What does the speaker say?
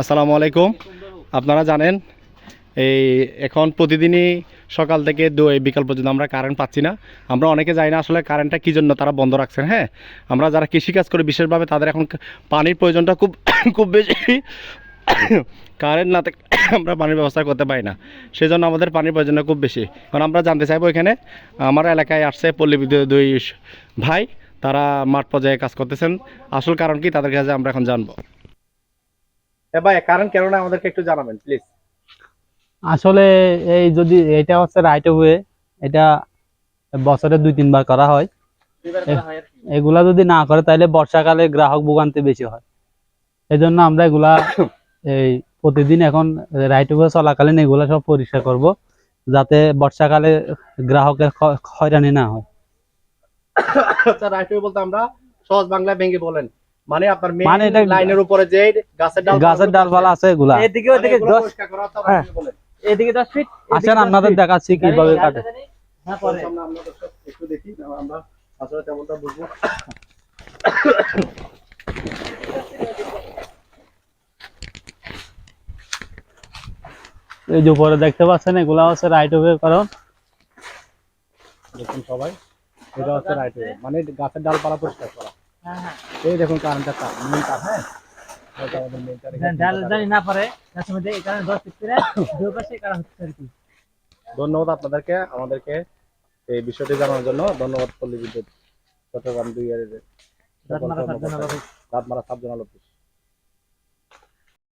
আসসালামু আলাইকুম। আপনারা জানেন, এই এখন প্রতিদিনই সকাল থেকে বিকাল পর্যন্ত আমরা কারেন্ট পাচ্ছি না। আমরা অনেকে জানি না আসলে কারেন্টটা কী জন্য তারা বন্ধ রাখছেন হ্যাঁ? আমরা যারা কৃষিকাজ করি, বিশেষভাবে তাদের এখন পানির প্রয়োজনটা খুব খুব বেশি। কারেন্ট না থাকলে আমরা পানির ব্যবস্থা করতে পারি না। সেই জন্য আমাদের পানির প্রয়োজনটা খুব বেশি। কারণ আমরা জানতে চাইব এখানে, আমার এলাকায় আসছে পল্লী বিদ্যুৎ দুই ভাই, তারা মাঠ পর্যায়ে কাজ করতেছেন। আসল কারণ কি? তাদের কাছে আমরা এখন জানব। ভাই কারণ আমাদেরকে একটু জানাবেন প্লিজ আসলে এই যদি এটা হচ্ছে রাইট ওয়ে এটা বছরে দুই তিনবার করা হয়। এগুলা যদি না করে তাহলে বর্ষাকালে গ্রাহক ভোগান্তি বেশি হয়। এই জন্য আমরা এগুলা এই প্রতিদিন এখন রাইট ওয়ে চলাকালীন এগুলা সব পরিষ্কার করব যাতে বর্ষাকালে গ্রাহকের হয়রানি না হয়। আচ্ছা রাইট ওয়ে বলতে আমরা সহজ বাংলায় ভেঙে বলেন। মানে আপনার মেইন মানে লাইনের উপরে যে গাছের ডাল গাছের ডালপালা আছে। এগুলা। এদিকে ওদিকে দশ হ্যাঁ। এদিকে দশ ফিট আসেন আপনাদের দেখাচ্ছি কীভাবে কাটে। হ্যাঁ পরে। একটু দেখি আমরা আসলে তেমনটা বুঝব। এই যে উপরে দেখতে পাচ্ছেন এগুলা হচ্ছে রাইট ওয়ে কারণ। দেখুন সবাই এটা হচ্ছে রাইট ওয়ে মানে গাছের ডালপালা পরিষ্কার করা। হ্যাঁ হ্যাঁ। এই দেখুন তার তার হ্যাঁ? এটা আমাদের main তার, এখানে ডাল তিনটা তার। জানি না পারে এই কারণে দশ ফিট করে দুই পাশে কারণ হচ্ছে আর কি। ধন্যবাদ আপনাদেরকে আমাদেরকে এই বিষয়টি জানানোর জন্য। ধন্যবাদ পল্লী বিদ্যুৎ চট্টগ্রাম দুই এর রাত মারা সাত জন